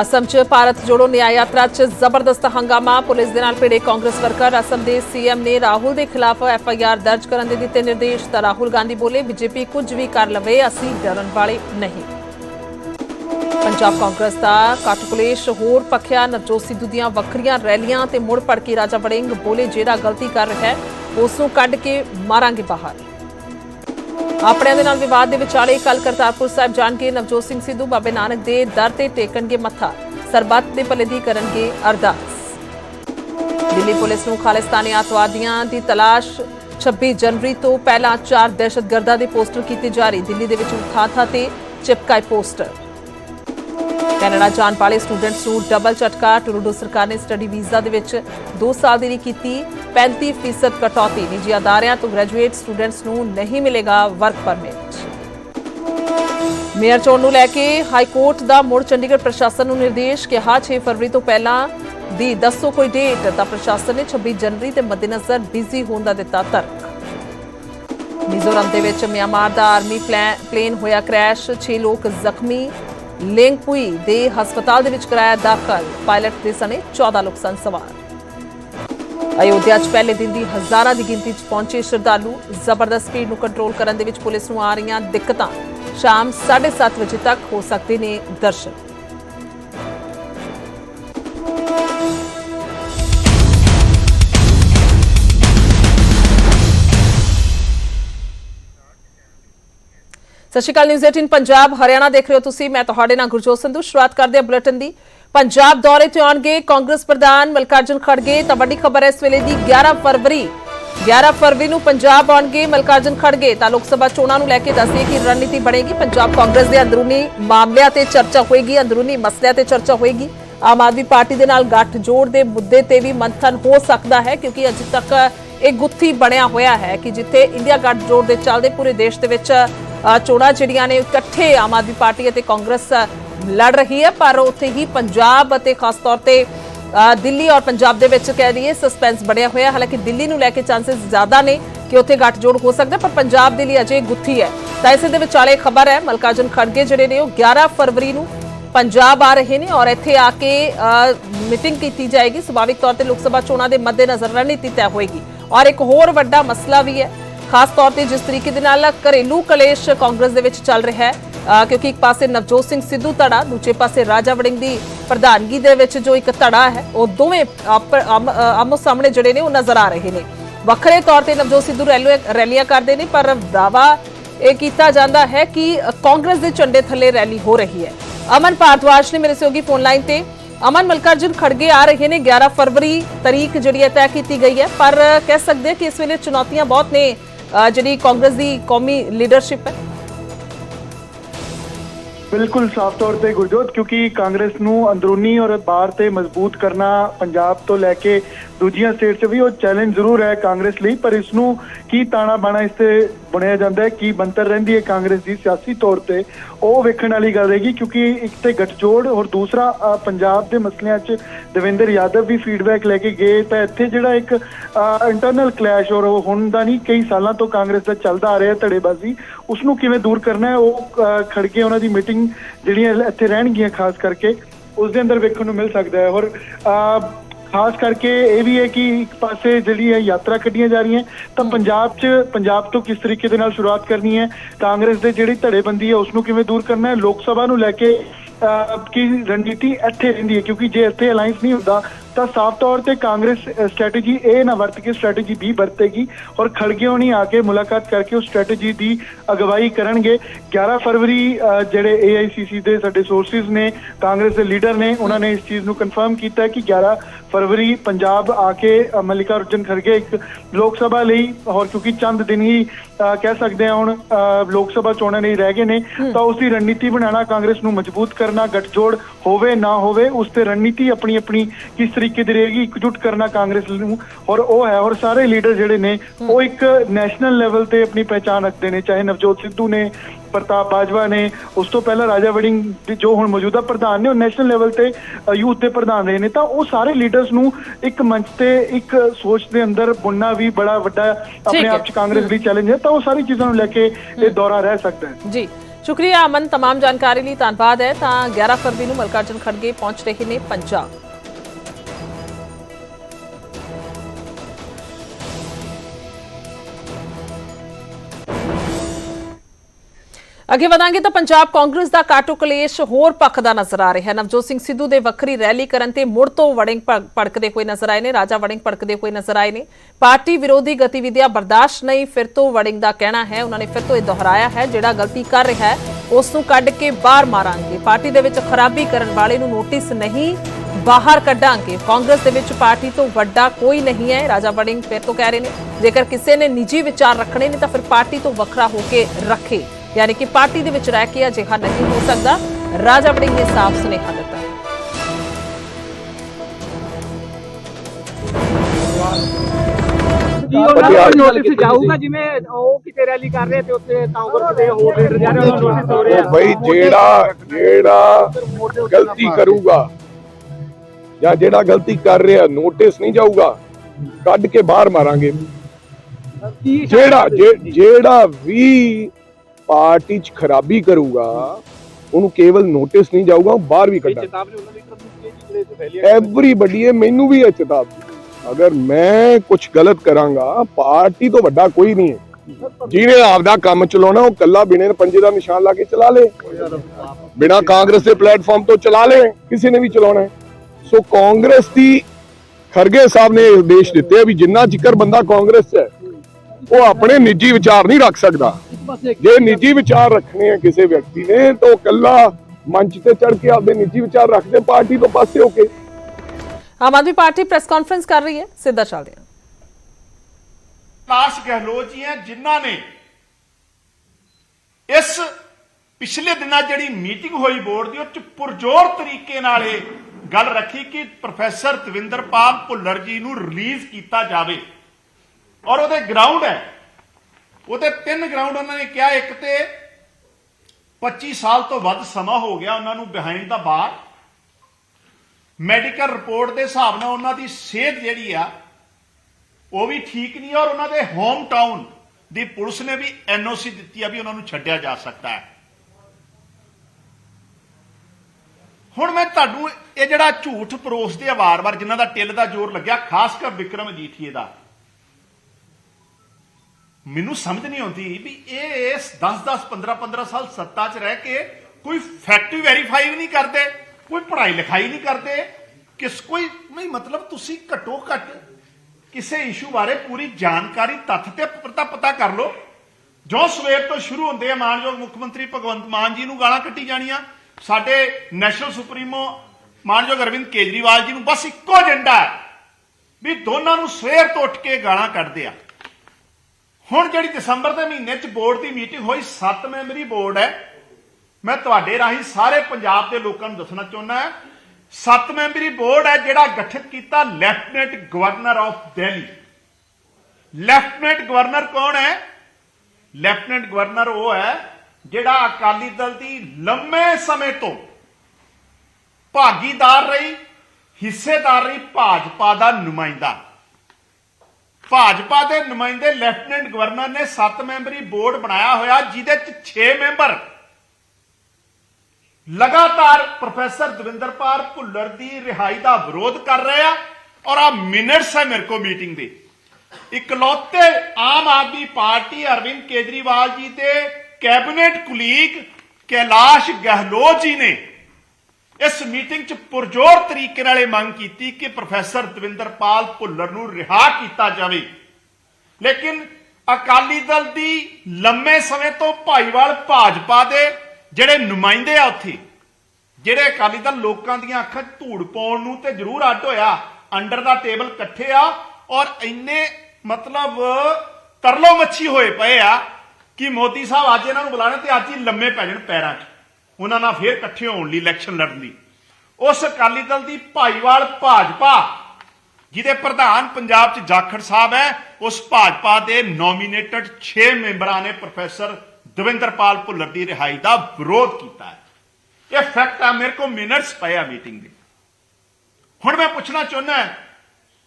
ਅਸਮ 'ਚ ਭਾਰਤ ਜੋੜੋ ਨਿਆਂ ਯਾਤਰਾ 'ਚ ਜ਼ਬਰਦਸਤ ਹੰਗਾਮਾ। ਪੁਲਿਸ ਦੇ ਨਾਲ ਭਿੜੇ ਕਾਂਗਰਸ ਵਰਕਰ, ਅਸਮ ਦੇ ਸੀਐਮ ਨੇ ਰਾਹੁਲ ਦੇ ਖਿਲਾਫ ਐਫਆਈਆਰ ਦਰਜ ਕਰਨ ਦੇ ਦਿੱਤੇ ਨਿਰਦੇਸ਼। ਤਾਂ ਰਾਹੁਲ ਗਾਂਧੀ ਬੋਲੇ, ਬੀਜੇਪੀ ਕੁਝ ਵੀ ਕਰ ਲਵੇ, ਅਸੀਂ ਡਰਨ ਵਾਲੇ ਨਹੀਂ। ਪੰਜਾਬ ਕਾਂਗਰਸ ਦਾ ਕਾਟਕੁਲੇਸ਼ ਹੋਰ ਪੱਖਿਆ ਨਵਜੋਤ ਸਿੱਧੂ ਦੀਆਂ ਵੱਖਰੀਆਂ ਰੈਲੀਆਂ ਤੇ ਮੁੜ ਭੜਕੇ ਰਾਜਾ ਵੜਿੰਗ ਬੋਲੇ, ਜਿਹੜਾ ਗਲਤੀ ਕਰ ਰਿਹਾ ਹੈ, ਉਸ ਨੂੰ ਕੱਢ ਕੇ ਮਾਰਾਂਗੇ ਬਾਹਰ। ਆਪਣਿਆਂ ਦੇ ਨਾਲ ਵਿਵਾਦ ਦੇ ਵਿਚਾਲੇ ਕੱਲ ਕਰਤਾਰਪੁਰ ਸਾਹਿਬ ਜਾਣ ਨਵਜੋਤ ਸਿੰਘ ਸਿੱਧੂ, ਬਾਬੇ ਨਾਨਕ ਦੇ ਦਰ ਤੇ ਟੇਕਣਗੇ ਮੱਥਾ। ਸਰਬੱਤ ਦੇ ਭਲੇ ਦੀ ਕਰਨਗੇ ਅਰਦਾਸ। ਦਿੱਲੀ ਪੁਲਿਸ ਨੂੰ ਖਾਲਿਸਤਾਨੀ ਅੱਤਵਾਦੀਆਂ ਦੀ ਤਲਾਸ਼ 26 ਜਨਵਰੀ ਤੋਂ ਪਹਿਲਾਂ ਚਾਰ ਦਹਿਸ਼ਤਗਰਦਾਂ ਦੇ ਪੋਸਟਰ ਕੀਤੇ ਜਾਰੀ ਦਿੱਲੀ ਦੇ ਵਿੱਚ ਥਾਂ-ਥਾਂ ਤੇ ਚਿਪਕਾਏ ਪੋਸਟਰ। ਕੈਨੇਡਾ ਜਾਣ ਵਾਲੇ ਸਟੂਡੈਂਟਸ ਨੂੰ ਡਬਲ ਝਟਕਾ। ਟਰੂਡੋ ਸਰਕਾਰ ਨੇ ਸਟੱਡੀ ਵੀਜ਼ਾ ਦੇ ਵਿੱਚ 2 ਸਾਲ ਦੀ ਲਈ ਕੀਤੀ 35% ਕਟੌਤੀ। ਨਿੱਜੀ ਅਦਾਰਿਆਂ ਤੋਂ ਗ੍ਰੈਜੂਏਟ ਸਟੂਡੈਂਟਸ ਨੂੰ ਨਹੀਂ ਮਿਲੇਗਾ ਵਰਕ ਪਰਮਿਟ ਮੇਅਰ ਚੋਣ ਨੂੰ ਲੈ ਕੇ ਹਾਈ ਕੋਰਟ ਦਾ ਮੁੜ ਚੰਡੀਗੜ੍ਹ ਪ੍ਰਸ਼ਾਸਨ ਨੂੰ ਨਿਰਦੇਸ਼ ਕਿਹਾ 6 ਫਰਵਰੀ ਤੋਂ ਪਹਿਲਾਂ ਦੀ ਦੱਸੋ ਕੋਈ ਡੇਟ ਤਾਂ ਪ੍ਰਸ਼ਾਸਨ ਨੇ 26 ਜਨਵਰੀ ਦੇ ਮੱਦੇਨਜ਼ਰ ਬਿਜ਼ੀ ਹੋਣ ਦਾ ਦਿੱਤਾ ਤਰਕ। ਮਿਜ਼ੋਰਮ ਦੇ ਵਿੱਚ ਮਿਆਂਮਾਰ ਦਾ ਆਰਮੀ ਪਲੇਨ ਹੋਇਆ ਕ੍ਰੈਸ਼ 6 ਲੋਕ ਜ਼ਖਮੀ। ਲੇਂਗਪੁਈ ਦੇ ਹਸਪਤਾਲ ਦੇ ਵਿੱਚ ਕਰਾਇਆ ਦਾਖਲ। ਪਾਇਲਟ ਦੇ ਸਣੇ 14 ਲੋਕ ਸਨ ਸਵਾਰ। ਅਯੋਧਿਆ 'ਚ ਪਹਿਲੇ ਦਿਨ ਦੀ ਹਜ਼ਾਰਾਂ ਦੀ ਗਿਣਤੀ 'ਚ ਪਹੁੰਚੇ ਸ਼ਰਧਾਲੂ ਜ਼ਬਰਦਸਤ ਭੀੜ ਨੂੰ ਕੰਟਰੋਲ ਕਰਨ ਦੇ ਵਿੱਚ ਪੁਲਿਸ ਨੂੰ ਆ ਰਹੀਆਂ ਦਿੱਕਤਾਂ। ਸ਼ਾਮ 7:30 ਵਜੇ ਤੱਕ ਹੋ ਸਕਦੇ ਨੇ ਦਰਸ਼ਨ। ਸਤਿ ਸ਼੍ਰੀ ਅਕਾਲ ਨਿਊਜ਼ 18 ਪੰਜਾਬ, ਹਰਿਆਣਾ ਦੇਖ ਰਹੇ ਹੋ ਤੁਸੀਂ। ਮੈਂ ਤੁਹਾਡੇ ਨਾਲ ਗੁਰਜੋਤ ਸੰਧੂ। ਸ਼ੁਰੂਆਤ ਕਰਦੇ ਹਾਂ ਬੁਲੇਟਿਨ ਦੀ। ਪੰਜਾਬ ਦੌਰੇ ਤੇ ਆਉਣਗੇ, ਕਾਂਗਰਸ ਪ੍ਰਧਾਨ ਮਲਕਾਰਜਨ ਖੜਗੇ। ਤਾਂ ਵੱਡੀ ਖਬਰ ਹੈ, ਇਸ ਵੇਲੇ ਦੀ 11 ਫਰਵਰੀ। 11 ਫਰਵਰੀ ਨੂੰ ਪੰਜਾਬ ਆਉਣਗੇ ਮਲਕਾਰਜਨ ਖੜਗੇ। ਤਾਂ ਲੋਕ ਸਭਾ ਚੋਣਾਂ ਨੂੰ ਲੈ ਕੇ ਦੱਸਦੇ ਕਿ ਰਣਨੀਤੀ ਬਣੇਗੀ। ਪੰਜਾਬ ਕਾਂਗਰਸ ਦੇ ਅੰਦਰੂਨੀ ਮਾਮਲਿਆਂ ਤੇ ਚਰਚਾ ਹੋਏਗੀ, ਅੰਦਰੂਨੀ ਮਸਲਿਆਂ ਤੇ ਚਰਚਾ ਹੋਏਗੀ। ਆਮ ਆਦਮੀ ਪਾਰਟੀ ਦੇ ਨਾਲ ਗੱਠਜੋੜ ਦੇ ਮੁੱਦੇ ਤੇ ਵੀ ਮੰਥਨ ਹੋ ਸਕਦਾ ਹੈ, ਕਿਉਂਕਿ ਅਜੇ ਤੱਕ ਇਹ ਗੁੱਥੀ ਬਣਿਆ ਹੋਇਆ ਹੈ ਕਿ ਜਿੱਥੇ ਇੰਡੀਆ ਗੱਠਜੋੜ ਦੇ ਚੱਲਦੇ ਪੂਰੇ ਦੇਸ਼ ਦੇ ਵਿੱਚ ਚੋਣਾਂ ਜਿਹੜੀਆਂ ਨੇ ਇਕੱਠੇ ਆਮ ਆਦਮੀ ਪਾਰਟੀ ਅਤੇ ਕਾਂਗਰਸ ਲੜ ਰਹੀ ਹੈ, ਪਰ ਉੱਥੇ ਹੀ ਪੰਜਾਬ ਅਤੇ ਖਾਸ ਤੌਰ ਤੇ ਦਿੱਲੀ ਔਰ ਪੰਜਾਬ ਦੇ ਵਿੱਚ ਕਹਿ ਦਈਏ ਸਸਪੈਂਸ ਬਣਿਆ ਹੋਇਆ ਹਾਲਾਂਕਿ ਦਿੱਲੀ ਨੂੰ ਲੈ ਕੇ ਚਾਂਸਸ ਜ਼ਿਆਦਾ ਨੇ ਕਿ ਉੱਥੇ ਗੱਠਜੋੜ ਹੋ ਸਕਦਾ ਪਰ ਪੰਜਾਬ ਦੇ ਲਈ ਅਜੇ ਗੁੱਥੀ ਹੈ। ਤਾਂ ਇਸੇ ਦੇ ਵਿਚਾਲੇ ਖਬਰ ਹੈ ਮਲਕਾਜਨ ਖੜਗੇ ਜਿਹੜੇ ਨੇ ਉਹ 11 ਫਰਵਰੀ ਨੂੰ ਪੰਜਾਬ ਆ ਰਹੇ ਨੇ ਔਰ ਇੱਥੇ ਆ ਕੇ ਮੀਟਿੰਗ ਕੀਤੀ ਜਾਏਗੀ। ਸੁਭਾਵਿਕ ਤੌਰ ਤੇ ਲੋਕ ਸਭਾ ਚੋਣਾਂ ਦੇ ਮੱਦੇਨਜ਼ਰ ਰਣਨੀਤੀ ਤੈਅ ਹੋਏਗੀ। ਔਰ ਇੱਕ ਹੋਰ ਵੱਡਾ ਮਸਲਾ ਵੀ ਹੈ ਖਾਸ ਤੌਰ ਤੇ ਜਿਸ ਤਰੀਕੇ ਦੇ ਨਾਲ ਘਰੇਲੂ ਕਲੇਸ਼ ਕਾਂਗਰਸ ਦੇ ਵਿੱਚ ਚੱਲ ਰਿਹਾ ਹੈ ਕਿਉਂਕਿ ਇੱਕ ਪਾਸੇ ਨਵਜੋਤ ਸਿੰਘ ਸਿੱਧੂ ਧੜਾ, ਦੂਜੇ ਪਾਸੇ ਰਾਜਾ ਵੜਿੰਗ ਦੀ ਪ੍ਰਧਾਨਗੀ ਦੇ ਵਿੱਚ ਜੋ ਇੱਕ ਧੜਾ ਹੈ, ਉਹ ਦੋਵੇਂ ਆਮੋ ਸਾਹਮਣੇ ਜਿਹੜੇ ਨੇ ਉਹ ਨਜ਼ਰ ਆ ਰਹੇ ਨੇ। ਵੱਖਰੇ ਤੌਰ ਤੇ ਨਵਜੋਤ ਸਿੱਧੂ ਰੈਲੀਆਂ ਕਰਦੇ ਨੇ, ਪਰ ਦਾਵਾ ਇਹ ਕੀਤਾ ਜਾਂਦਾ ਹੈ ਕਿ ਕਾਂਗਰਸ ਦੇ ਝੰਡੇ ਥੱਲੇ ਰੈਲੀ ਹੋ ਰਹੀ ਹੈ। ਅਮਨ ਭਾਰਦਵਾਜ ਨੇ ਮੇਰੇ ਸਹਿਯੋਗੀ ਫੋਨ ਲਾਈਨ ਤੇ, ਅਮਨ ਮਲਕਾਰਜੁਨ ਖੜਗੇ ਆ ਰਹੇ ਨੇ 11 ਫਰਵਰੀ ਤਾਰੀਖ ਜਿਹੜੀ ਹੈ ਤੈਅ ਕੀਤੀ ਗਈ ਹੈ, ਪਰ ਕਹਿ ਸਕਦੇ ਹਾਂ ਕਿ ਇਸ ਵੇਲੇ ਚੁਣੌਤੀਆਂ ਬਹੁਤ ਨੇ। ਜਿਹੜੀ ਕਾਂਗਰਸ ਦੀ ਕੌਮੀ ਲੀਡਰਸ਼ਿਪ ਹੈ? ਬਿਲਕੁਲ ਸਾਫ਼ ਤੌਰ ਤੇ ਗੁਰਜੋਤ, ਕਿਉਂਕਿ ਕਾਂਗਰਸ ਨੂੰ ਅੰਦਰੂਨੀ ਔਰ ਬਾਹਰ ਤੇ ਮਜ਼ਬੂਤ ਕਰਨਾ ਪੰਜਾਬ ਤੋਂ ਲੈ ਕੇ ਦੂਜੀਆਂ ਸਟੇਟ 'ਚ ਵੀ ਉਹ ਚੈਲੰਜ ਜ਼ਰੂਰ ਹੈ ਕਾਂਗਰਸ ਲਈ ਪਰ ਇਸ ਨੂੰ ਕੀ ਤਾਣਾ ਬਾਣਾ ਇਸ ਤੇ ਬੁਣਿਆ ਜਾਂਦਾ ਹੈ ਕੀ ਬੰਤਰ ਰਹਿੰਦੀ ਹੈ ਕਾਂਗਰਸ ਦੀ ਸਿਆਸੀ ਤੌਰ ਤੇ ਉਹ ਵੇਖਣ ਵਾਲੀ ਗੱਲ ਰਹੇਗੀ ਕਿਉਂਕਿ ਇੱਕ ਤੇ ਗੱਠਜੋੜ ਔਰ ਦੂਸਰਾ ਪੰਜਾਬ ਦੇ ਮਸਲਿਆਂ 'ਚ ਦਵਿੰਦਰ ਯਾਦਵ ਵੀ ਫੀਡਬੈਕ ਲੈ ਕੇ ਗਏ ਤਾਂ ਇੱਥੇ ਜਿਹੜਾ ਇੱਕ ਇੰਟਰਨਲ ਕਲੈਸ਼ ਔਰ ਉਹ ਹੁਣ ਦਾ ਨਹੀਂ ਕਈ ਸਾਲਾਂ ਤੋਂ ਕਾਂਗਰਸ ਦਾ ਚੱਲਦਾ ਆ ਰਿਹਾ ਧੜੇਬਾਜ਼ੀ ਉਸ ਨੂੰ ਕਿਵੇਂ ਦੂਰ ਕਰਨਾ ਹੈ ਉਹ ਅ, ਖੜਗੇ ਉਹਨਾਂ ਦੀ ਮੀਟਿੰਗ ਜਿਹੜੀਆਂ ਇੱਥੇ ਰਹਿਣਗੀਆਂ ਖਾਸ ਕਰਕੇ ਉਸ ਦੇ ਅੰਦਰ ਵੇਖਣ ਨੂੰ ਮਿਲ ਸਕਦਾ ਹੈ ਔਰ ਖਾਸ ਕਰਕੇ ਇਹ ਵੀ ਹੈ ਕਿ ਇੱਕ ਪਾਸੇ ਜਿਹੜੀ ਹੈ ਯਾਤਰਾ ਕੱਢੀਆਂ ਜਾ ਰਹੀਆਂ ਤਾਂ ਪੰਜਾਬ 'ਚ ਪੰਜਾਬ ਤੋਂ ਕਿਸ ਤਰੀਕੇ ਦੇ ਨਾਲ ਸ਼ੁਰੂਆਤ ਕਰਨੀ ਹੈ ਕਾਂਗਰਸ ਦੇ ਜਿਹੜੀ ਧੜੇਬੰਦੀ ਹੈ ਉਸ ਨੂੰ ਕਿਵੇਂ ਦੂਰ ਕਰਨਾ ਹੈ ਲੋਕ ਸਭਾ ਨੂੰ ਲੈ ਕੇ ਅਹ, ਕੀ ਰਣਨੀਤੀ ਇੱਥੇ ਰਹਿੰਦੀ ਹੈ ਕਿਉਂਕਿ ਜੇ ਇੱਥੇ ਅਲਾਈਅੰਸ ਨਹੀਂ ਹੁੰਦਾ ਤਾਂ ਸਾਫ਼ ਤੌਰ ਤੇ ਕਾਂਗਰਸ ਸਟ੍ਰੈਟੇਜੀ A ਨਾ ਵਰਤ ਕੇ ਸਟ੍ਰੈਟੇਜੀ B ਵਰਤੇਗੀ ਔਰ ਖੜਗਿਓਂ ਨਹੀਂ ਆ ਕੇ ਮੁਲਾਕਾਤ ਕਰਕੇ ਉਸ ਸਟ੍ਰੈਟੇਜੀ ਦੀ ਅਗਵਾਈ ਕਰਨਗੇ। 11 ਫਰਵਰੀ ਜਿਹੜੇ AICC ਦੇ ਸਾਡੇ ਸੋਰਸਿਸ ਨੇ ਕਾਂਗਰਸ ਦੇ ਲੀਡਰ ਨੇ ਉਹਨਾਂ ਨੇ ਇਸ ਚੀਜ਼ ਨੂੰ ਕਨਫਰਮ ਕੀਤਾ ਕਿ 11 ਫਰਵਰੀ ਪੰਜਾਬ ਆ ਕੇ ਮੱਲਿਕਾ ਅਰਜੁਨ ਖੜਗੇ ਇੱਕ ਲੋਕ ਸਭਾ ਲਈ ਔਰ ਕਿਉਂਕਿ ਚੰਦ ਦਿਨ ਹੀ ਕਹਿ ਸਕਦੇ ਹਾਂ ਹੁਣ ਲੋਕ ਸਭਾ ਚੋਣਾਂ ਲਈ ਰਹਿ ਗਏ ਨੇ ਤਾਂ ਉਸ ਦੀ ਰਣਨੀਤੀ ਬਣਾਉਣਾ ਕਾਂਗਰਸ ਨੂੰ ਮਜ਼ਬੂਤ ਕਰਨਾ ਗੱਠਜੋੜ ਹੋਵੇ ਨਾ ਹੋਵੇ ਉਸ ਤੇ ਰਣਨੀਤੀ ਆਪਣੀ ਆਪਣੀ ਕਿਸ ਤਰੀਕੇ ਦੀ ਰਹੇਗੀ ਇਕਜੁੱਟ ਕਰਨਾ ਕਾਂਗਰਸ ਨੂੰ ਔਰ ਉਹ ਹੈ ਔਰ ਸਾਰੇ ਲੀਡਰ ਜਿਹੜੇ ਨੇ ਉਹ ਇੱਕ ਨੈਸ਼ਨਲ ਲੈਵਲ ਤੇ ਆਪਣੀ ਪਹਿਚਾਣ ਰੱਖਦੇ ਨੇ ਚਾਹੇ ਨਵਜੋਤ ਸਿੱਧੂ ਨੇ ਪ੍ਰਤਾਪ ਬਾਜਵਾ ਨੇ ਉਸ ਤੋਂ ਪਹਿਲਾਂ ਰਾਜਾ ਵੜਿੰਗ ਦੇ ਜੋ ਹੁਣ ਮੌਜੂਦਾ ਪ੍ਰਧਾਨ ਨੇ ਉਹ ਨੈਸ਼ਨਲ ਲੈਵਲ ਤੇ ਯੂਥ ਦੇ ਪ੍ਰਧਾਨ ਰਹੇ ਨੇ ਤਾਂ ਉਹ ਸਾਰੇ ਲੀਡਰਸ ਨੂੰ ਇੱਕ ਮੰਚ ਤੇ ਇੱਕ ਸੋਚ ਦੇ ਅੰਦਰ ਬੁਣਨਾ ਵੀ ਬੜਾ ਵੱਡਾ ਆਪਣੇ ਹੈ। ਆਪ ਚ ਕਾਂਗਰਸ ਲਈ ਚੈਲੰਜ ਹੈ ਤਾਂ ਉਹ ਸਾਰੀ ਚੀਜ਼ਾਂ ਨੂੰ ਲੈ ਕੇ ਇਹ ਦੌਰਾ ਰਹਿ ਸਕਦਾ ਹੈ ਜੀ ਸ਼ੁਕਰੀਆ ਅਮਨ तमाम ਜਾਣਕਾਰੀ ਲਈ ਧੰਨਵਾਦ ਹੈ ਤਾਂ 11 ਫਰਵਰੀ ਨੂੰ ਮਲਕਾਰਜਨ ਖੜਗੇ ਪਹੁੰਚ ਰਹੇ ਨੇ ਪੰਜਾਬ ਅੱਗੇ ਵਧਾਂਗੇ ਤਾਂ ਪੰਜਾਬ ਕਾਂਗਰਸ ਦਾ ਕਾਟੋ ਕਲੇਸ਼ ਹੋਰ ਪੱਖ ਦਾ ਨਜ਼ਰ ਆ ਰਿਹਾ ਹੈ। ਨਵਜੋਤ ਸਿੰਘ ਸਿੱਧੂ ਦੇ ਵੱਖਰੀ ਰੈਲੀ ਕਰਨ ਤੇ ਮੁੜ ਤੋਂ ਵੜਿੰਗ ਭੜ- ਭੜਕਦੇ ਹੋਏ ਨਜ਼ਰ ਆਏ ਨੇ, ਰਾਜਾ ਵੜਿੰਗ ਭੜਕਦੇ ਹੋਏ ਨਜ਼ਰ ਆਏ ਨੇ। ਪਾਰਟੀ ਵਿਰੋਧੀ ਗਤੀਵਿਧੀਆਂ ਬਰਦਾਸ਼ਤ ਨਹੀਂ, ਫਿਰ ਤੋਂ ਵੜਿੰਗ ਦਾ ਕਹਿਣਾ ਹੈ। ਉਹਨਾਂ ਨੇ ਫਿਰ ਤੋਂ ਇਹ ਦੁਹਰਾਇਆ ਹੈ, ਜਿਹੜਾ ਗਲਤੀ ਕਰ ਰਿਹਾ ਹੈ, ਉਸ ਨੂੰ ਕੱਢ ਕੇ ਬਾਹਰ ਮਾਰਾਂਗੇ। ਪਾਰਟੀ ਦੇ ਵਿੱਚ ਖਰਾਬੀ ਕਰਨ ਵਾਲੇ ਨੂੰ ਨੋਟਿਸ ਨਹੀਂ, ਬਾਹਰ ਕੱਢਾਂਗੇ। ਕਾਂਗਰਸ ਦੇ ਵਿੱਚ ਪਾਰਟੀ ਤੋਂ ਵੱਡਾ ਕੋਈ ਨਹੀਂ ਹੈ, ਰਾਜਾ ਵੜਿੰਗ ਫਿਰ ਤੋਂ ਕਹਿ ਰਹੇ ਨੇ। ਜੇਕਰ ਕਿਸੇ ਨੇ ਨਿੱਜੀ ਵਿਚਾਰ ਰੱਖਣੇ ਨੇ ਤਾਂ ਫਿਰ ਪਾਰਟੀ ਤੋਂ ਵੱਖਰਾ ਹੋ ਕੇ ਰੱਖੇ। ਯਾਨੀ ਕਿ ਪਾਰਟੀ ਦੇ ਵਿੱਚ ਰਹਿ ਕੇ ਅਜਿਹਾ ਨਹੀਂ ਹੋ ਸਕਦਾ। ਰਾਜਾ ਵੜਿੰਗ ਨੇ ਸਾਫ਼ ਸੁਨੇਹਾ ਦਿੱਤਾ। ਕੀ ਉਹਨਾਂ ਨੂੰ ਨੋਟਿਸ ਜਾਊਗਾ ਜਿਵੇਂ ਉਹ ਕਿਤੇ ਰੈਲੀ ਕਰ ਰਹੇ ਤੇ ਉੱਥੇ ਕਾਂਗਰਸ ਦੇ ਹੋਰ ਲੀਡਰ ਜਾ ਰਹੇ ਉਹਨਾਂ ਨੂੰ ਨੋਟਿਸ ਹੋ ਰਿਹਾ। ਬਈ ਜਿਹੜਾ ਜਿਹੜਾ ਗਲਤੀ ਕਰੂਗਾ ਜਾਂ ਜਿਹੜਾ ਗਲਤੀ ਕਰ ਰਿਹਾ ਨੋਟਿਸ ਨਹੀਂ ਜਾਊਗਾ ਕੱਢ ਕੇ ਬਾਹਰ ਮਾਰਾਂਗੇ। ਜਿਹੜਾ ਜੇ- ਜਿਹੜਾ ਵੀ ਪਾਰਟੀ 'ਚ ਖਰਾਬੀ ਕਰੂਗਾ ਉਹਨੂੰ ਕੇਵਲ ਨੋਟਿਸ ਨਹੀਂ ਜਾਊਗਾ ਉਹ ਬਾਹਰ ਵੀ ਕੱਢਾਂਗੇ ਚੇਤਾਵਨੀ ਉਹਨਾਂ ਦੀ ਦਿੱਤੀ ਹੈ ਜਿਹੜੇ ਫੈਲੀਆਂ ਐਵਰੀਬਡੀ ਹੈ ਮੈਨੂੰ ਵੀ ਇਹ ਚੇਤਾਵਨੀ ਅਗਰ ਮੈਂ ਕੁਝ ਗਲਤ ਕਰਾਂਗਾ ਪਾਰਟੀ ਤੋਂ ਵੱਡਾ ਕੋਈ ਨਹੀਂ ਹੈ। ਜਿਹਨੇ ਆਪਦਾ ਕੰਮ ਚਲਾਉਣਾ ਉਹ ਕੱਲਾ ਬਿਨੇ ਪੰਜੇ ਦਾ ਨਿਸ਼ਾਨ ਲਾ ਕੇ ਚਲਾ ਲੇ। ਬਿਨਾ ਕਾਂਗਰਸ ਦੇ ਪਲੇਟਫਾਰਮ ਤੋਂ ਚਲਾ ਲੇ ਕਿਸੇ ਨੇ ਵੀ ਚਲਾਉਣਾ ਸੋ ਕਾਂਗਰਸ ਦੀ ਖਰਗੇ ਸਾਹਿਬ ਨੇ ਇਹ ਉਦੇਸ਼ ਦਿੱਤੇ ਆ ਵੀ ਜਿੰਨਾ ਚਿਕਰ ਬੰਦਾ ਕਾਂਗਰਸ 'ਚ ਹੈ ਉਹ ਆਪਣੇ ਨਿੱਜੀ ਵਿਚਾਰ ਨਹੀਂ ਰੱਖ ਸਕਦਾ। ਜੇ ਨਿੱਜੀ ਵਿਚਾਰ ਰੱਖਣੇ ਆ ਕਿਸੇ ਵਿਅਕਤੀ ਨੇ ਤਾਂ ਉਹ ਕੱਲਾ ਮੰਚ ਤੇ ਚੜ ਕੇ ਆਪਦੇ ਨਿੱਜੀ ਵਿਚਾਰ ਰੱਖਦੇ ਪਾਰਟੀ ਤੋਂ ਪਾਸੇ ਹੋ ਕੇ। Aam Aadmi party press conference ਕਰ ਰਹੀ ਹੈ ਸਿੱਧਾ ਚੱਲਦੇ ਹਾਂ ਲਾਸ਼ ਗਹਿਲੋਤ ਜੀ ਹੈ ਜਿਨ੍ਹਾਂ ਨੇ ਇਸ ਪਿਛਲੇ ਦਿਨਾਂ ਜਿਹੜੀ ਮੀਟਿੰਗ ਹੋਈ ਬੋਰਡ ਦੀ ਉਹ ਚ ਪੁਰਜੋਰ ਤਰੀਕੇ ਨਾਲ ਇਹ ਗੱਲ ਰੱਖੀ ਕਿ ਪ੍ਰੋਫੈਸਰ ਦਵਿੰਦਰਪਾਲ ਭੁੱਲਰ ਜੀ ਨੂੰ ਰਿਲੀਜ਼ ਕੀਤਾ ਜਾਵੇ। ਔਰ ਉਹਦੇ ਗਰਾਊਂਡ ਹੈ ਉਹ ਤੇ ਤਿੰਨ ਗਰਾਊਂਡ ਉਹਨਾਂ ਨੇ ਕਿਹਾ, ਇੱਕ ਤੇ 25 ਸਾਲ ਤੋਂ ਵੱਧ ਸਮਾਂ ਹੋ ਗਿਆ ਉਹਨਾਂ ਨੂੰ behind the bar medical report ਦੇ ਹਿਸਾਬ ਨਾਲ ਉਹਨਾਂ ਦੀ ਸਿਹਤ ਜਿਹੜੀ ਆ, ਉਹ ਵੀ ਠੀਕ ਨਹੀਂ ਔਰ ਉਹਨਾਂ ਦੇ ਹੋਮ ਟਾਊਨ ਦੀ ਪੁਲਿਸ ਨੇ ਵੀ ਐਨਓਸੀ ਦਿੱਤੀ ਆ ਵੀ ਉਹਨਾਂ ਨੂੰ ਛੱਡਿਆ ਜਾ ਸਕਦਾ ਹੈ। ਹੁਣ ਮੈਂ ਤੁਹਾਨੂੰ ਇਹ ਜਿਹੜਾ ਝੂਠ ਪਰੋਸਦੇ ਆ ਵਾਰ-ਵਾਰ ਜਿਨ੍ਹਾਂ ਦਾ ਟਿੱਲ ਦਾ ਜ਼ੋਰ ਲੱਗਿਆ, ਖਾਸ ਕਰ ਵਿਕਰਮ ਜੀਠੀਏ ਦਾ। ਮੈਨੂੰ ਸਮਝ ਨਹੀਂ ਆਉਂਦੀ ਵੀ ਇਹ ਇਸ 10-10 15-15 ਸਾਲ ਸੱਤਾ 'ਚ ਰਹਿ ਕੇ ਕੋਈ ਫੈਕਟ ਵੈਰੀਫਾਈ ਵੀ ਨਹੀਂ ਕਰਦੇ, ਕੋਈ ਪੜ੍ਹਾਈ ਲਿਖਾਈ ਨਹੀਂ ਕਰਦੇ, ਕਿਸ ਕੋਈ ਨਹੀਂ, ਮਤਲਬ ਤੁਸੀਂ ਘੱਟੋ ਘੱਟ ਕਿਸੇ ਇਸ਼ੂ ਬਾਰੇ ਪੂਰੀ ਜਾਣਕਾਰੀ ਤੱਥ ਤੇ ਪਤਾ ਪਤਾ ਕਰ ਲਓ। ਜੋ ਸਵੇਰ ਤੋਂ ਸ਼ੁਰੂ ਹੁੰਦੇ ਆ ਮਾਨਯੋਗ ਮੁੱਖ ਮੰਤਰੀ ਭਗਵੰਤ ਮਾਨ ਜੀ ਨੂੰ ਗਾਲਾਂ ਕੱਢੀ ਜਾਣੀਆਂ, ਸਾਡੇ ਨੈਸ਼ਨਲ ਸੁਪਰੀਮੋ ਮਾਨਯੋਗ ਅਰਵਿੰਦ ਕੇਜਰੀਵਾਲ ਜੀ ਨੂੰ ਬਸ ਇੱਕੋ ਏਜੰਡਾ ਹੈ ਵੀ ਦੋਨਾਂ ਨੂੰ ਸਵੇਰ ਤੋਂ ਉੱਠ ਕੇ ਗਾਲਾਂ ਕੱਢਦੇ ਆ। ਹੁਣ ਜਿਹੜੀ ਦਸੰਬਰ ਦੇ ਮਹੀਨੇ 'ਚ ਬੋਰਡ ਦੀ ਮੀਟਿੰਗ ਹੋਈ 7 ਮੈਂਬਰੀ ਬੋਰਡ ਹੈ। ਮੈਂ ਤੁਹਾਡੇ ਰਾਹੀਂ ਸਾਰੇ ਪੰਜਾਬ ਦੇ ਲੋਕਾਂ ਨੂੰ ਦੱਸਣਾ ਚਾਹੁੰਦਾ ਹਾਂ 7 ਮੈਂਬਰੀ ਬੋਰਡ ਹੈ ਜਿਹੜਾ ਗਠਿਤ ਕੀਤਾ lieutenant governor of Delhi. Lieutenant governor ਕੌਣ ਹੈ? ਲੈਫਟੀਨੈਂਟ ਗਵਰਨਰ ਉਹ ਹੈ ਜਿਹੜਾ ਅਕਾਲੀ ਦਲ ਦੀ ਲੰਮੇ ਸਮੇਂ ਤੋਂ ਭਾਗੀਦਾਰ ਰਹੀ, ਹਿੱਸੇਦਾਰ ਰਹੀ, ਭਾਜਪਾ ਦਾ ਨੁਮਾਇੰਦਾ। ਭਾਜਪਾ ਦੇ ਨੁਮਾਇੰਦੇ ਲੈਫਟੀਨੈਂਟ ਗਵਰਨਰ ਨੇ 7 ਮੈਂਬਰੀ ਬੋਰਡ ਬਣਾਇਆ ਹੋਇਆ, ਜਿਹਦੇ ਚ 6 ਮੈਂਬਰ ਲਗਾਤਾਰ ਪ੍ਰੋਫੈਸਰ ਦਵਿੰਦਰਪਾਲ ਭੁੱਲਰ ਦੀ ਰਿਹਾਈ ਦਾ ਵਿਰੋਧ ਕਰ ਰਹੇ ਆ ਔਰ ਆ ਮਿੰਟਸ ਹੈ ਮੇਰੇ ਕੋ ਮੀਟਿੰਗ ਦੇ। ਇਕਲੌਤੇ ਆਮ ਆਦਮੀ ਪਾਰਟੀ ਅਰਵਿੰਦ ਕੇਜਰੀਵਾਲ ਜੀ ਦੇ ਕੈਬਨਿਟ ਕੁਲੀਗ ਕੈਲਾਸ਼ ਗਹਿਲੋਤ ਜੀ ਨੇ ਇਸ ਮੀਟਿੰਗ 'ਚ ਪੁਰਜੋਰ ਤਰੀਕੇ ਨਾਲ ਇਹ ਮੰਗ ਕੀਤੀ ਕਿ ਪ੍ਰੋਫੈਸਰ ਦਵਿੰਦਰਪਾਲ ਭੁੱਲਰ ਨੂੰ ਰਿਹਾ ਕੀਤਾ ਜਾਵੇ। ਲੇਕਿਨ ਅਕਾਲੀ ਦਲ ਦੀ ਲੰਮੇ ਸਮੇਂ ਤੋਂ ਭਾਈਵਾਲ ਭਾਜਪਾ ਦੇ ਜਿਹੜੇ ਨੁਮਾਇੰਦੇ ਆ ਉੱਥੇ, ਜਿਹੜੇ ਅਕਾਲੀ ਦਲ ਲੋਕਾਂ ਦੀਆਂ ਅੱਖਾਂ 'ਚ ਧੂੜ ਪਾਉਣ ਨੂੰ ਤੇ ਜ਼ਰੂਰ ਅੱਡ ਹੋਇਆ, ਅੰਡਰ ਦਾ ਟੇਬਲ ਇਕੱਠੇ ਆ ਔਰ ਇੰਨੇ ਮਤਲਬ ਤਰਲੋ ਮੱਛੀ ਹੋਏ ਪਏ ਆ ਕਿ ਮੋਦੀ ਸਾਹਿਬ ਅੱਜ ਇਹਨਾਂ ਨੂੰ ਬੁਲਾਣੇ ਤੇ ਅੱਜ ਹੀ ਲੰਮੇ ਪੈ ਜਾਣ ਪੈਰਾਂ 'ਚ। ਉਹਨਾਂ ਨਾਲ ਫੇਰ ਇਕੱਠੇ ਹੋਣ ਲਈ ਇਲੈਕਸ਼ਨ ਲੜਨ ਲਈ। ਉਸ ਅਕਾਲੀ ਦਲ ਦੀ ਭਾਈਵਾਲ ਭਾਜਪਾ, ਜਿਹਦੇ ਪ੍ਰਧਾਨ ਪੰਜਾਬ 'ਚ ਜਾਖੜ ਸਾਹਿਬ ਹੈ, ਉਸ ਭਾਜਪਾ ਦੇ ਨੋਮੀਨੇਟਡ 6 ਮੈਂਬਰਾਂ ਨੇ ਪ੍ਰੋਫੈਸਰ ਦਵਿੰਦਰਪਾਲ ਭੁੱਲਰ ਦੀ ਰਿਹਾਈ ਦਾ ਵਿਰੋਧ ਕੀਤਾ ਹੈ। ਇਹ ਫੈਕਟ ਆ, ਮੇਰੇ ਕੋਲ ਮਿੰਟਸ ਪਏ ਆ ਮੀਟਿੰਗ ਦੇ। ਹੁਣ ਮੈਂ ਪੁੱਛਣਾ ਚਾਹੁੰਦਾ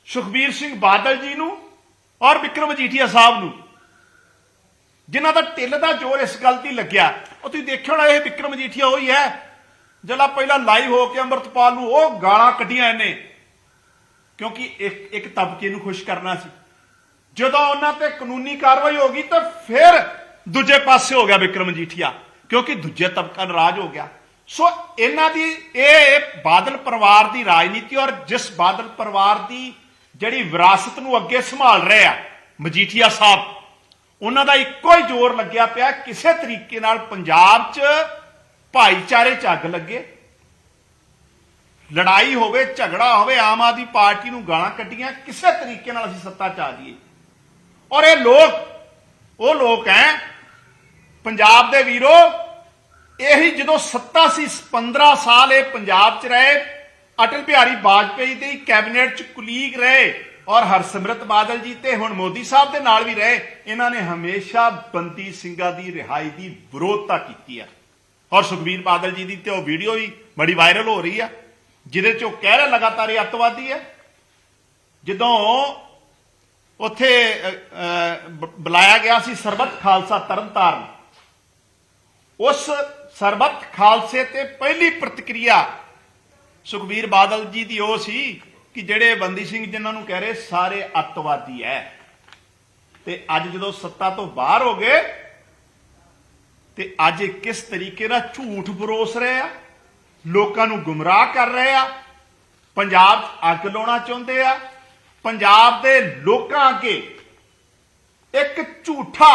ਸੁਖਬੀਰ ਸਿੰਘ ਬਾਦਲ ਜੀ ਨੂੰ ਔਰ ਵਿਕਰਮ ਜੀਠੀਆ ਸਾਹਿਬ ਨੂੰ, ਜਿਨ੍ਹਾਂ ਦਾ ਟਿੱਲ ਦਾ ਜ਼ੋਰ ਇਸ ਗੱਲ ਦੀ ਲੱਗਿਆ ਉਹ ਤੁਸੀਂ ਦੇਖਿਓ ਨਾ, ਇਹ ਵਿਕਰਮ ਜੀਠੀਆ ਉਹੀ ਹੈ। ਜਿਹੜਾ ਪਹਿਲਾਂ ਲਾਈਵ ਹੋ ਕੇ ਅੰਮ੍ਰਿਤਪਾਲ ਨੂੰ ਉਹ ਗਾਲਾਂ ਕੱਢੀਆਂ ਇਹਨੇ। ਕਿਉਂਕਿ ਇੱਕ ਇੱਕ ਤਬਕੇ ਨੂੰ ਖੁਸ਼ ਕਰਨਾ ਸੀ। ਜਦੋਂ ਉਹਨਾਂ ਤੇ ਕਾਨੂੰਨੀ ਕਾਰਵਾਈ ਹੋ ਗਈ ਤਾਂ ਫਿਰ ਦੂਜੇ ਪਾਸੇ ਹੋ ਗਿਆ ਵਿਕਰਮ ਜੀਠੀਆ। ਕਿਉਂਕਿ ਦੂਜੇ ਤਬਕਾ ਨਾਰਾਜ਼ ਹੋ ਗਿਆ। ਸੋ ਇਹਨਾਂ ਦੀ ਇਹ ਬਾਦਲ ਪਰਿਵਾਰ ਦੀ ਰਾਜਨੀਤੀ ਔਰ ਜਿਸ ਬਾਦਲ ਪਰਿਵਾਰ ਦੀ ਜਿਹੜੀ ਵਿਰਾਸਤ ਨੂੰ ਅੱਗੇ ਸੰਭਾਲ ਰਹੇ ਆ, ਮਜੀਠੀਆ ਸਾਹਿਬ ਉਹਨਾਂ ਦਾ ਇੱਕੋ ਹੀ ਜ਼ੋਰ ਲੱਗਿਆ ਪਿਆ, ਕਿਸੇ ਤਰੀਕੇ ਨਾਲ ਪੰਜਾਬ 'ਚ ਭਾਈਚਾਰੇ 'ਚ ਅੱਗ ਲੱਗੇ। ਲੜਾਈ ਹੋਵੇ, ਝਗੜਾ ਹੋਵੇ, ਆਮ ਆਦਮੀ ਪਾਰਟੀ ਨੂੰ ਗਾਲਾਂ ਕੱਢੀਆਂ, ਕਿਸੇ ਤਰੀਕੇ ਨਾਲ ਅਸੀਂ ਸੱਤਾ 'ਚ ਆ ਜਾਈਏ। ਔਰ ਇਹ ਲੋਕ, ਉਹ ਲੋਕ ਹੈ, ਪੰਜਾਬ ਦੇ ਵੀਰੋ, ਇਹੀ ਜਦੋਂ ਸੱਤਾ ਸੀ 15 ਸਾਲ ਇਹ ਪੰਜਾਬ 'ਚ ਰਹੇ, ਅਟਲ ਬਿਹਾਰੀ ਵਾਜਪੇਈ ਦੀ ਕੈਬਨਿਟ 'ਚ ਕੁਲੀਗ ਰਹੇ ਔਰ ਹਰਸਿਮਰਤ ਬਾਦਲ ਜੀ ਤੇ ਹੁਣ ਮੋਦੀ ਸਾਹਿਬ ਦੇ ਨਾਲ ਵੀ ਰਹੇ, ਇਹਨਾਂ ਨੇ ਹਮੇਸ਼ਾ ਬੰਦੀ ਸਿੰਘਾਂ ਦੀ ਰਿਹਾਈ ਦੀ ਵਿਰੋਧਤਾ ਕੀਤੀ ਹੈ ਔਰ ਸੁਖਬੀਰ ਬਾਦਲ ਜੀ ਦੀ ਤੇ ਉਹ ਵੀਡੀਓ ਵੀ ਬੜੀ ਵਾਇਰਲ ਹੋ ਰਹੀ ਆ, ਜਿਹਦੇ 'ਚ ਉਹ ਕਹਿ ਰਿਹਾ ਲਗਾਤਾਰ ਇਹ ਅੱਤਵਾਦੀ ਹੈ ਜਦੋਂ ਉੱਥੇ ਬੁਲਾਇਆ ਗਿਆ ਸੀ ਸਰਬੱਤ ਖਾਲਸਾ ਤਰਨਤਾਰਨ, ਉਸ ਸਰਬੱਤ ਖਾਲਸੇ ਤੇ ਪਹਿਲੀ ਪ੍ਰਤੀਕਿਰਿਆ ਸੁਖਬੀਰ ਬਾਦਲ ਜੀ ਦੀ ਉਹ ਸੀ ਕਿ ਜਿਹੜੇ ਬੰਦੀ ਸਿੰਘ ਜਿਨ੍ਹਾਂ ਨੂੰ ਕਹਿ ਰਹੇ ਸਾਰੇ ਅੱਤਵਾਦੀ ਐ। ਤੇ ਅੱਜ ਜਦੋਂ ਸੱਤਾ ਤੋਂ ਬਾਹਰ ਹੋ ਗਏ, ਤੇ ਅੱਜ ਇਹ ਕਿਸ ਤਰੀਕੇ ਨਾਲ ਝੂਠ ਬਰੋਸ ਰਹੇ ਆ, ਲੋਕਾਂ ਨੂੰ ਗੁੰਮਰਾਹ ਕਰ ਰਹੇ ਆ, ਪੰਜਾਬ ਅੱਗ ਲਾਉਣਾ ਚਾਹੁੰਦੇ ਆ, ਪੰਜਾਬ ਦੇ ਲੋਕਾਂ ਅੱਗੇ ਇੱਕ ਝੂਠਾ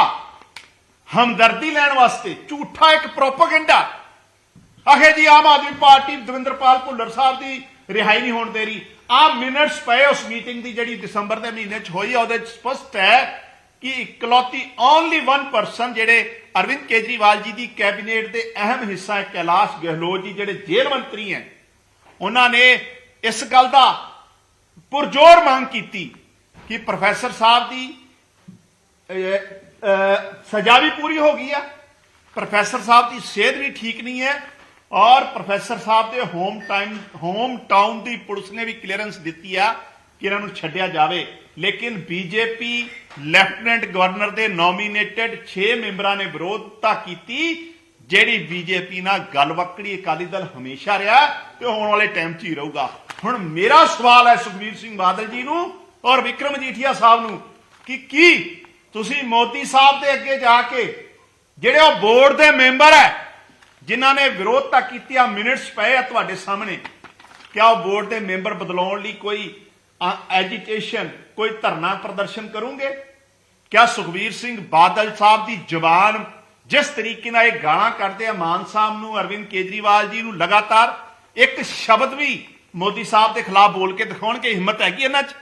ਹਮਦਰਦੀ ਲੈਣ ਵਾਸਤੇ, ਝੂਠਾ ਇੱਕ ਪ੍ਰੋਪਗੈਂਡਾ। ਆਖੇ ਜੀ ਆਮ ਆਦਮੀ ਪਾਰਟੀ ਦਵਿੰਦਰਪਾਲ ਭੁੱਲਰ ਸਾਹਿਬ ਦੀ ਰਿਹਾਈ ਨਹੀਂ ਹੋਣ ਦੇ ਰਹੀ। ਆ ਮਿੰਟਸ ਪਏ ਉਸ ਮੀਟਿੰਗ ਦੀ ਜਿਹੜੀ ਦਸੰਬਰ ਦੇ ਮਹੀਨੇ 'ਚ ਹੋਈ ਆ, ਉਹਦੇ 'ਚ ਸਪਸ਼ਟ ਹੈ ਕਿ ਇਕਲੌਤੀ ਓਨਲੀ ਵਨ ਪਰਸਨ ਜਿਹੜੇ ਅਰਵਿੰਦ ਕੇਜਰੀਵਾਲ ਜੀ ਦੀ ਕੈਬਨਿਟ ਦੇ ਅਹਿਮ ਹਿੱਸਾ ਹੈ, ਕੈਲਾਸ਼ ਗਹਿਲੋਤ ਜੀ, ਜਿਹੜੇ ਜੇਲ੍ਹ ਮੰਤਰੀ ਹੈ। ਉਹਨਾਂ ਨੇ ਇਸ ਗੱਲ ਦਾ ਪੁਰਜ਼ੋਰ ਮੰਗ ਕੀਤੀ ਕਿ ਪ੍ਰੋਫੈਸਰ ਸਾਹਿਬ ਦੀ ਸਜ਼ਾ ਵੀ ਪੂਰੀ ਹੋ ਗਈ ਆ। ਪ੍ਰੋਫੈਸਰ ਸਾਹਿਬ ਦੀ ਸਿਹਤ ਵੀ ਠੀਕ ਨਹੀਂ ਹੈ। ਔਰ ਪ੍ਰੋਫੈਸਰ ਸਾਹਿਬ ਦੇ ਹੋਮ ਟਾਈਮ, ਹੋਮ ਟਾਊਨ ਦੀ ਪੁਲਿਸ ਨੇ ਵੀ ਕਲੀਅਰੈਂਸ ਦਿੱਤੀ ਆ ਕਿ ਇਹਨਾਂ ਨੂੰ ਛੱਡਿਆ ਜਾਵੇ। ਲੇਕਿਨ ਬੀਜੇਪੀ ਲੈਫਟੀਨੈਂਟ ਗਵਰਨਰ ਦੇ ਨੋਮੀਨੇਟਡ 6 ਮੈਂਬਰਾਂ ਨੇ ਵਿਰੋਧਤਾ ਕੀਤੀ, ਜਿਹੜੀ ਬੀਜੇਪੀ ਨਾਲ ਗੱਲਵੱਕੜੀ ਅਕਾਲੀ ਦਲ ਹਮੇਸ਼ਾ ਰਿਹਾ ਤੇ ਆਉਣ ਵਾਲੇ ਟਾਈਮ 'ਚ ਹੀ ਰਹੂਗਾ। ਹੁਣ ਮੇਰਾ ਸਵਾਲ ਹੈ ਸੁਖਬੀਰ ਸਿੰਘ ਬਾਦਲ ਜੀ ਨੂੰ ਔਰ ਵਿਕਰਮ ਜੀਠੀਆ ਸਾਹਿਬ ਨੂੰ ਕਿ ਕੀ ਤੁਸੀਂ ਮੋਦੀ ਸਾਹਿਬ ਦੇ ਅੱਗੇ ਜਾ ਕੇ ਜਿਹੜੇ ਉਹ ਬੋਰਡ ਦੇ ਮੈਂਬਰ ਹੈ ਜਿਨ੍ਹਾਂ ਨੇ ਵਿਰੋਧ ਤਾਂ ਕੀਤੀ ਆ ਮਿੰਟਸ ਪਏ ਆ ਤੁਹਾਡੇ ਸਾਹਮਣੇ। ਕਿਆ ਉਹ ਬੋਰਡ ਦੇ ਮੈਂਬਰ ਬਦਲਾਉਣ ਲਈ ਕੋਈ ਐਜੀਟੇਸ਼ਨ ਕੋਈ ਧਰਨਾ ਪ੍ਰਦਰਸ਼ਨ ਕਰੋਗੇ? ਕਿਆ ਸੁਖਬੀਰ ਸਿੰਘ ਬਾਦਲ ਸਾਹਿਬ ਦੀ ਜ਼ੁਬਾਨ ਜਿਸ ਤਰੀਕੇ ਨਾਲ ਇਹ ਗਾਲਾਂ ਕੱਢਦੇ ਆ, ਮਾਨ ਸਾਹਿਬ ਨੂੰ, ਅਰਵਿੰਦ ਕੇਜਰੀਵਾਲ ਜੀ ਨੂੰ ਲਗਾਤਾਰ ਇੱਕ ਸ਼ਬਦ ਵੀ ਮੋਦੀ ਸਾਹਿਬ ਦੇ ਖਿਲਾਫ ਬੋਲ ਕੇ ਦਿਖਾਉਣਗੇ, ਹਿੰਮਤ ਹੈਗੀ ਇਹਨਾਂ 'ਚ?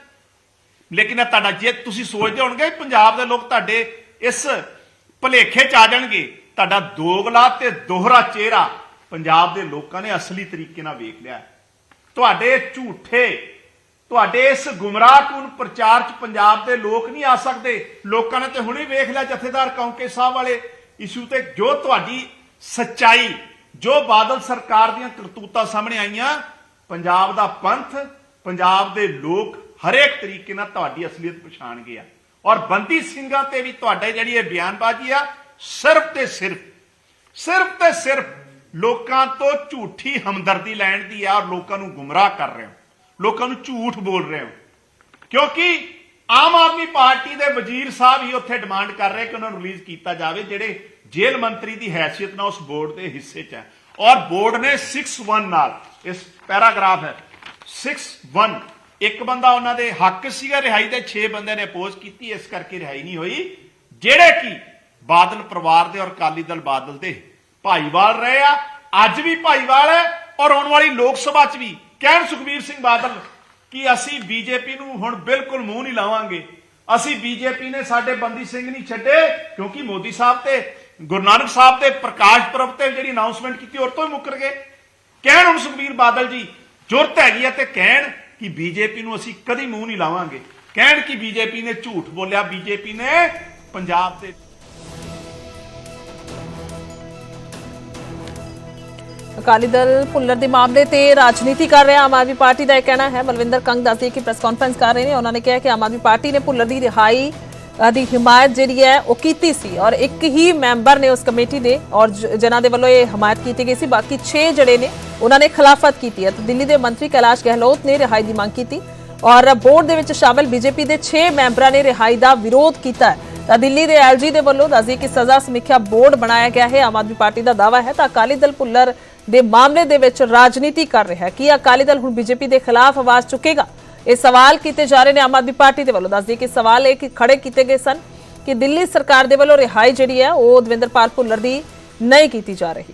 ਲੇਕਿਨ ਇਹ ਤੁਹਾਡਾ ਜੇ ਤੁਸੀਂ ਸੋਚਦੇ ਹੋਣਗੇ, ਪੰਜਾਬ ਦੇ ਲੋਕ ਤੁਹਾਡੇ ਇਸ ਭਲੇਖੇ 'ਚ ਆ ਜਾਣਗੇ। ਤੁਹਾਡਾ ਦੋਗਲਾ ਤੇ ਦੋਹਰਾ ਚਿਹਰਾ ਪੰਜਾਬ ਦੇ ਲੋਕਾਂ ਨੇ ਅਸਲੀ ਤਰੀਕੇ ਨਾਲ ਵੇਖ ਲਿਆ ਤੁਹਾਡੇ ਝੂਠੇ, ਤੁਹਾਡੇ ਇਸ ਗੁੰਮਰਾਹਕੁਨ ਪ੍ਰਚਾਰ 'ਚ ਪੰਜਾਬ ਦੇ ਲੋਕ ਨਹੀਂ ਆ ਸਕਦੇ। ਲੋਕਾਂ ਨੇ ਤੇ ਹੁਣੇ ਵੇਖ ਲਿਆ ਜਥੇਦਾਰ ਕੌਂਕੇ ਸਾਹਿਬ ਵਾਲੇ ਇਸ਼ੂ ਤੇ, ਜੋ ਤੁਹਾਡੀ ਸੱਚਾਈ, ਜੋ ਬਾਦਲ ਸਰਕਾਰ ਦੀਆਂ ਕਰਤੂਤਾਂ ਸਾਹਮਣੇ ਆਈਆਂ, ਪੰਜਾਬ ਦਾ ਪੰਥ, ਪੰਜਾਬ ਦੇ ਲੋਕ ਹਰੇਕ ਤਰੀਕੇ ਨਾਲ ਤੁਹਾਡੀ ਅਸਲੀਅਤ ਪਛਾਣ ਗਏ ਆ। ਔਰ ਬੰਦੀ ਸਿੰਘਾਂ ਤੇ ਵੀ ਤੁਹਾਡੇ ਜਿਹੜੀ ਇਹ ਬਿਆਨਬਾਜ਼ੀ ਆ ਸਿਰਫ ਤੇ ਸਿਰਫ ਸਿਰਫ ਤੇ ਸਿਰਫ ਲੋਕਾਂ ਤੋਂ ਝੂਠੀ ਹਮਦਰਦੀ ਲੈਣ ਦੀ ਆ ਔਰ ਲੋਕਾਂ ਨੂੰ ਗੁੰਮਰਾਹ ਕਰ ਰਹੇ ਹੋ। ਲੋਕਾਂ ਨੂੰ ਝੂਠ ਬੋਲ ਰਹੇ ਹੋ। ਕਿਉਂਕਿ ਆਮ ਆਦਮੀ ਪਾਰਟੀ ਦੇ ਵਜ਼ੀਰ ਸਾਹਿਬ ਹੀ ਉੱਥੇ ਡਿਮਾਂਡ ਕਰ ਰਹੇ ਕਿ ਉਹਨਾਂ ਨੂੰ ਰਿਲੀਜ਼ ਕੀਤਾ ਜਾਵੇ, ਜਿਹੜੇ ਜੇਲ੍ਹ ਮੰਤਰੀ ਦੀ ਹੈਸੀਅਤ ਨਾਲ ਉਸ ਬੋਰਡ ਦੇ ਹਿੱਸੇ 'ਚ ਹੈ। ਔਰ ਬੋਰਡ ਨੇ 61 ਨਾਲ, ਇਸ ਪੈਰਾਗ੍ਰਾਫ ਹੈ 61 ਇੱਕ ਬੰਦਾ ਉਹਨਾਂ ਦੇ ਹੱਕ ਸੀਗਾ, ਰਿਹਾਈ ਦੇ 6 ਬੰਦੇ ਨੇ ਅਪੋਜ਼ ਕੀਤੀ, ਇਸ ਕਰਕੇ ਰਿਹਾਈ ਨਹੀਂ ਹੋਈ। ਜਿਹੜੇ ਕਿ ਬਾਦਲ ਪਰਿਵਾਰ ਦੇ ਔਰ ਕਾਲੀ ਦਲ ਬਾਦਲ ਦੇ। ਭਾਈਵਾਲ ਰਹੇ ਆ, ਅੱਜ ਵੀ ਭਾਈਵਾਲ ਹੈ ਔਰ ਆਉਣ ਵਾਲੀ ਲੋਕ ਸਭਾ 'ਚ ਵੀ। ਕਹਿਣ ਸੁਖਬੀਰ ਸਿੰਘ ਬਾਦਲ ਕਿ ਅਸੀਂ ਬੀਜੇਪੀ ਨੂੰ ਹੁਣ ਬਿਲਕੁਲ ਮੂੰਹ ਨਹੀਂ ਲਾਵਾਂਗੇ। ਅਸੀਂ ਬੀਜੇਪੀ ਨੇ ਸਾਡੇ ਬੰਦੀ ਸਿੰਘ ਨਹੀਂ ਛੱਡੇ ਕਿਉਂਕਿ ਮੋਦੀ ਸਾਹਿਬ ਤੇ, ਗੁਰੂ ਨਾਨਕ ਸਾਹਿਬ ਦੇ ਪ੍ਰਕਾਸ਼ ਪੁਰਬ ਤੇ ਜਿਹੜੀ ਅਨਾਉਂਸਮੈਂਟ ਕੀਤੀ ਉਹ ਤੋਂ ਹੀ ਮੁੱਕਰ ਗਏ। ਕਹਿਣ ਹੁਣ ਸੁਖਬੀਰ ਬਾਦਲ ਜੀ ਜ਼ਰੂਰਤ ਹੈਗੀ ਹੈ ਤੇ ਕਹਿਣ ਕਿ ਬੀਜੇਪੀ ਨੂੰ ਅਸੀਂ ਕਦੀ ਮੂੰਹ ਨਹੀਂ ਲਾਵਾਂਗੇ। ਕਹਿਣ ਕਿ ਬੀਜੇਪੀ ਨੇ ਝੂਠ ਬੋਲਿਆ, ਬੀਜੇਪੀ ਨੇ ਪੰਜਾਬ ਦੇ ਅਕਾਲੀ ਦਲ ਭੁੱਲਰ ਦੇ ਮਾਮਲੇ ਤੇ ਰਾਜਨੀਤੀ ਕਰ ਰਿਹਾ ਆਮ ਆਦਮੀ ਪਾਰਟੀ ਦਾ ਇਹ ਕਹਿਣਾ ਹੈ। ਬਲਵਿੰਦਰ ਕੰਗ ਦੱਸਦੀ ਕਿ ਪ੍ਰੈਸ ਕਾਨਫਰੰਸ ਕਰ ਰਹੇ ਨੇ। ਉਹਨਾਂ ਨੇ ਕਿਹਾ ਕਿ ਆਮ ਆਦਮੀ ਪਾਰਟੀ ਨੇ ਭੁੱਲਰ ਦੀ ਰਿਹਾਈ ਦੀ ਹਮਾਇਤ ਜਿਹੜੀ ਹੈ ਉਹ ਕੀਤੀ ਸੀ ਔਰ ਇੱਕ ਹੀ ਮੈਂਬਰ ਨੇ ਉਸ ਕਮੇਟੀ ਦੇ ਔਰ ਜਿਨ੍ਹਾਂ ਦੇ ਵੱਲੋਂ ਇਹ ਹਮਾਇਤ ਕੀਤੀ ਗਈ ਸੀ। ਬਾਕੀ 6 ਜਿਹੜੇ ਨੇ, ਉਹਨਾਂ ਨੇ ਖਿਲਾਫਤ ਕੀਤੀ ਹੈ। ਤੇ ਦਿੱਲੀ ਦੇ ਮੰਤਰੀ ਕੈਲਾਸ਼ ਗਹਿਲੋਤ ਨੇ ਰਿਹਾਈ ਦੀ ਮੰਗ ਕੀਤੀ ਔਰ ਬੋਰਡ ਦੇ ਵਿੱਚ ਸ਼ਾਮਲ ਬੀਜੇਪੀ ਦੇ 6 ਮੈਂਬਰਾਂ ਨੇ ਰਿਹਾਈ ਦਾ ਵਿਰੋਧ ਕੀਤਾ ਤਾਂ ਦਿੱਲੀ ਦੇ ਐਲਜੀ ਦੇ ਵੱਲੋਂ ਦੱਸਦੀ ਕਿ ਸਜ਼ਾ ਸਮੀਖਿਆ ਬੋਰਡ ਬਣਾਇਆ ਗਿਆ ਹੈ। ਆਮ ਆਦਮੀ ਪਾਰਟੀ ਦਾ ਦਾਅਵਾ ਹੈ ਤਾਂ ਅਕਾਲੀ ਦਲ ਭੁੱਲਰ ਦੇ ਮਾਮਲੇ ਦੇ ਵਿੱਚ ਰਾਜਨੀਤੀ ਕਰ ਰਿਹਾ ਹੈ। ਕੀ ਅਕਾਲੀ ਦਲ ਹੁਣ ਬੀਜੇਪੀ ਦੇ ਖਿਲਾਫ ਆਵਾਜ਼ ਚੁੱਕੇਗਾ? ਇਹ ਸਵਾਲ ਕੀਤੇ ਜਾ ਰਹੇ ਨੇ ਆਮ ਆਦਮੀ ਪਾਰਟੀ ਦੇ ਵੱਲੋਂ। ਦੱਸਦੀ ਕਿ ਸਵਾਲ ਇਹ ਕਿ ਖੜੇ ਕੀਤੇ ਗਏ ਸਨ ਕਿ ਦਿੱਲੀ ਸਰਕਾਰ ਦੇ ਵੱਲੋਂ ਰਿਹਾਈ ਜਿਹੜੀ ਹੈ, ਉਹ ਦਵਿੰਦਰਪਾਲ ਭੁੱਲਰ ਦੀ ਨਹੀਂ ਕੀਤੀ ਜਾ ਰਹੀ।